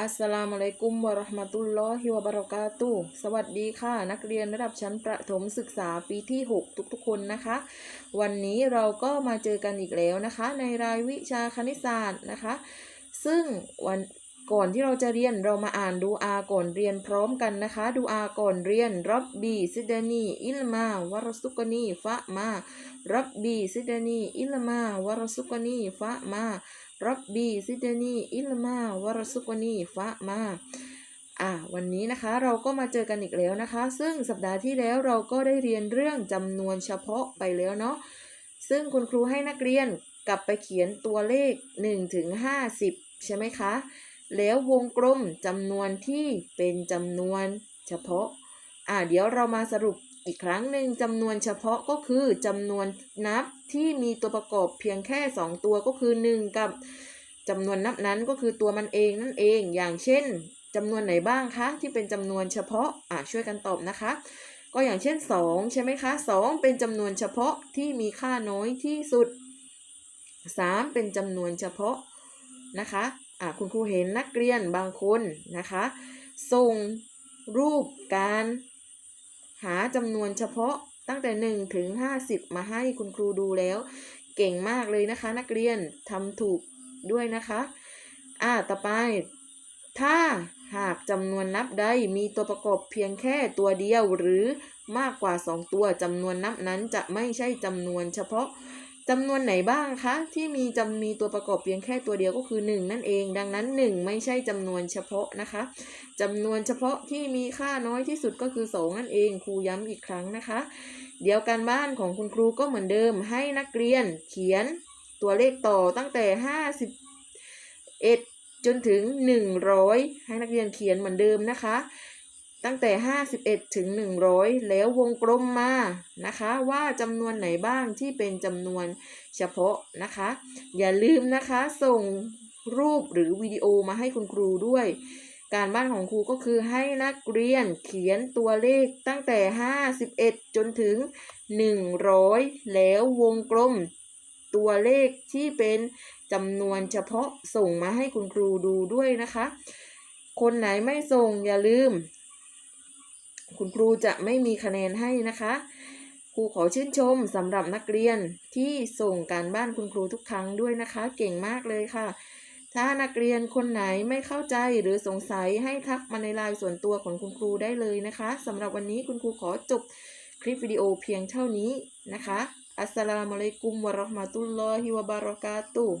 อัสสลามุอะลัยกุมวะราะห์มะตุลลอฮิวะบะเราะกาตุสวัสดีค่ะ นักเรียนระดับชั้นประถมศึกษาปีที่ 6 ทุกๆ คนนะคะ วันนี้เราก็มาเจอกันอีกแล้วนะคะ ในรายวิชาคณิตศาสตร์นะคะ ซึ่งวันก่อนที่เราจะเรียนเรามาอ่านดูอาก่อนเรียนพร้อมกันนะคะ ดูอาก่อนเรียนรับบีซิดานีอิลมาวะรสุกนีฟะมารับบีซิดานีอิลมาวะรสุกนีฟะมา รับบีซิดนีอิลมาวะรสุกนีฟะมาอะวันนี้นะคะเราก็มาเจอกันอีกแล้วนะคะ ซึ่งสัปดาห์ที่แล้วเราก็ได้เรียนเรื่องจำนวนเฉพาะไปแล้วเนาะซึ่งคุณครูให้นักเรียนกลับไปเขียนตัวเลข1ถึง50 ใช่ไหมคะ แล้ววงกลมจำนวนที่เป็นจำนวนเฉพาะ อ่าเดี๋ยวเรามาสรุปอีกครั้งหนึ่งจำนวนเฉพาะก็คือจำนวนนับที่มีตัวประกอบเพียงแค่ 2 ตัวก็คือ 1 กับจำนวนนับนั้นก็คือตัวมันเองนั่นเองอย่างเช่นจำนวนไหนบ้างคะที่เป็นจำนวนเฉพาะอ่าช่วยกันตอบนะคะ ก็อย่างเช่น 2 ใช่ไหมคะ 2 เป็นจำนวนเฉพาะที่มีค่าน้อยที่สุด 3 เป็นจำนวนเฉพาะนะคะอ่าคุณครูเห็นนักเรียนบางคนนะคะ ส่งรูปการ หาจำนวนเฉพาะตั้งแต่ 1 ถึง 50 มาให้คุณครูดูแล้ว เก่งมากเลยนะคะ นักเรียนทำถูกด้วยนะคะ อ่า ต่อไป ถ้าหากจำนวนนับใดมีตัวประกอบเพียงแค่ตัวเดียวหรือมากกว่า 2 ตัวจำนวนนับนั้นจะไม่ใช่จำนวนเฉพาะ จำนวนไหนบ้างคะที่มีจำมีตัวประกอบเพียงแค่ตัวเดียวก็คือ 1 นั่นเอง ดังนั้น 1 ไม่ใช่จำนวนเฉพาะนะคะจำนวนเฉพาะที่มีค่าน้อยที่สุดก็คือ 2 นั่นเองครูย้ำอีกครั้งนะคะ เดี๋ยวการบ้านของคุณครูก็เหมือนเดิม ให้นักเรียนเขียนตัวเลขต่อตั้งแต่ 51 จนถึง 100 ให้นักเรียนเขียนเหมือนเดิมนะคะ ตั้งแต่ 51 ถึง 100 แล้ววงกลมมานะคะ ว่าจำนวนไหนบ้างที่เป็นจำนวนเฉพาะนะคะ อย่าลืมนะคะส่งรูปหรือวิดีโอมาให้คุณครูด้วย การบ้านของครูก็คือให้นักเรียนเขียนตัวเลขตั้งแต่ 51 จนถึง 100 แล้ววงกลมตัวเลขที่เป็นจำนวนเฉพาะส่งมาให้คุณครูดูด้วยนะคะ คนไหนไม่ส่งอย่าลืม คุณครูจะไม่มีคะแนนให้นะคะครูขอชื่นชมสำหรับนักเรียนที่ส่งการบ้านคุณครูทุกครั้งด้วยนะคะ เก่งมากเลยค่ะ ถ้านักเรียนคนไหนไม่เข้าใจหรือสงสัยให้ทักมาในไลน์ส่วนตัวของคุณครูได้เลยนะคะสำหรับวันนี้คุณครูขอจบคลิปวิดีโอเพียงเท่านี้นะคะอัสสลามุอะลัยกุมวะเราะห์มะตุลลอฮิวะบะเราะกาตุฮ์